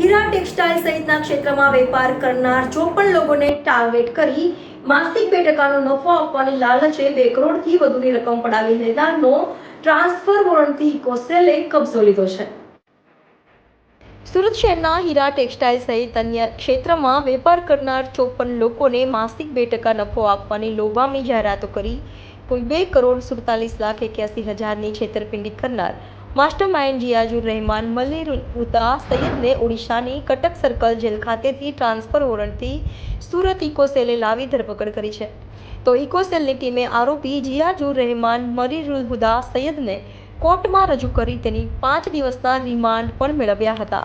Textile સહિતના ક્ષેત્રમાં વેપાર કરનાર ચોપન લોકોને ટાર્ગેટ કરી માસિક બે ટકાનો નફો આપવાની લાલચે બે કરોડથી વધુની રકમ પડાવી લેનારનો ટ્રાન્સફર વોરંટથી કોસેલે કબજો લીધો છે. સુરત શહેરના હીરા ટેક્સટાઇલ સહિત અન્ય ક્ષેત્રમાં વેપાર કરનાર ચોપન લોકોને માસિક બે ટકા નફો આપવાની લોભામી જાહેરાતો કરી કુલ બે કરોડ સુડતાલીસ લાખ એક્યાસી હજારની છેતરપિંડી કરનાર માસ્ટર માઇન્ડ જીયાજુર રહેમાન ઉતા સૈયદને ઓડિશાની કટક સર્કલ જેલ ખાતેથી ટ્રાન્સફર વોરંટથી સુરત ઇકોસેલે લાવી ધરપકડ કરી છે. તો ઇકોસેલની ટીમે આરોપી જીયાજુર રહેમાન મરીરુલ હુદા સૈયદને કોર્ટમાં રજૂ કરી તેની પાંચ દિવસના રિમાન્ડ પણ મેળવ્યા હતા.